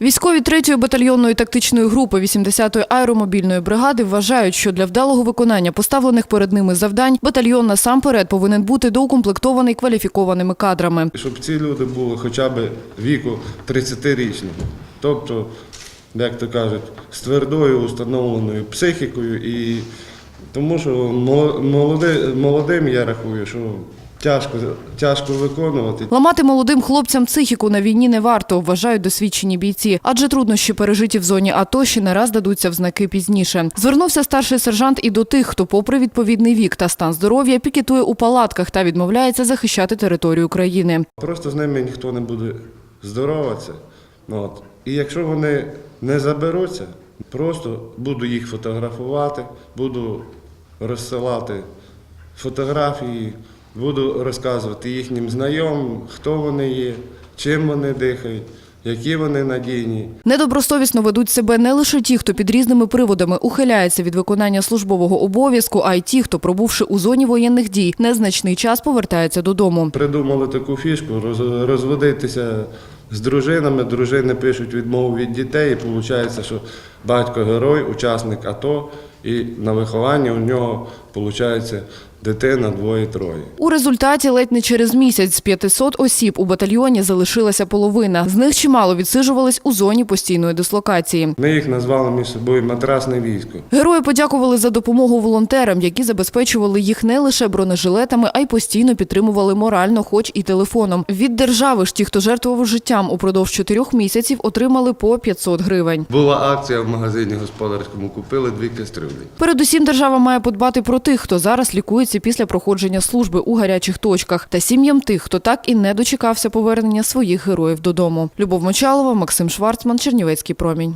Військові 3-ї батальйонної тактичної групи 80-ї аеромобільної бригади вважають, що для вдалого виконання поставлених перед ними завдань батальйон насамперед повинен бути доукомплектований кваліфікованими кадрами. Щоб ці люди були хоча б віку 30-річного. Тобто, як то кажуть, з твердою установленою психікою. І тому що моло- молоди- молодим я рахую, що тяжко, тяжко виконувати. Ламати молодим хлопцям психіку на війні не варто, вважають досвідчені бійці, адже труднощі пережиті в зоні АТО ще не раз дадуться в знаки пізніше. Звернувся старший сержант і до тих, хто, попри відповідний вік та стан здоров'я, пікетує у палатках та відмовляється захищати територію країни. Просто з ними ніхто не буде здороватися. От. І якщо вони не заберуться, просто буду їх фотографувати, буду розсилати фотографії, буду розказувати їхнім знайомим, хто вони є, чим вони дихають, які вони надійні. Недобросовісно ведуть себе не лише ті, хто під різними приводами ухиляється від виконання службового обов'язку, а й ті, хто, пробувши у зоні воєнних дій, незначний час повертається додому. Придумали таку фішку розводитися з дружинами. Дружини пишуть відмову від дітей, і виходить, що батько герой, учасник АТО, і на вихованні у нього виходить дитина двоє-троє. У результаті ледь не через місяць з 500 осіб у батальйоні залишилася половина. З них чимало відсиджувались у зоні постійної дислокації. Ми їх назвали між собою матрасне військо. Герої подякували за допомогу волонтерам, які забезпечували їх не лише бронежилетами, а й постійно підтримували морально, хоч і телефоном. Від держави ж ті, хто жертвував життям упродовж чотирьох місяців, отримали по 500 гривень. Була акція магазині господарському, купили дві кастрюлі. Передусім, держава має подбати про тих, хто зараз лікується після проходження служби у гарячих точках, та сім'ям тих, хто так і не дочекався повернення своїх героїв додому. Любов Мочалова, Максим Шварцман, Чернівецький промінь.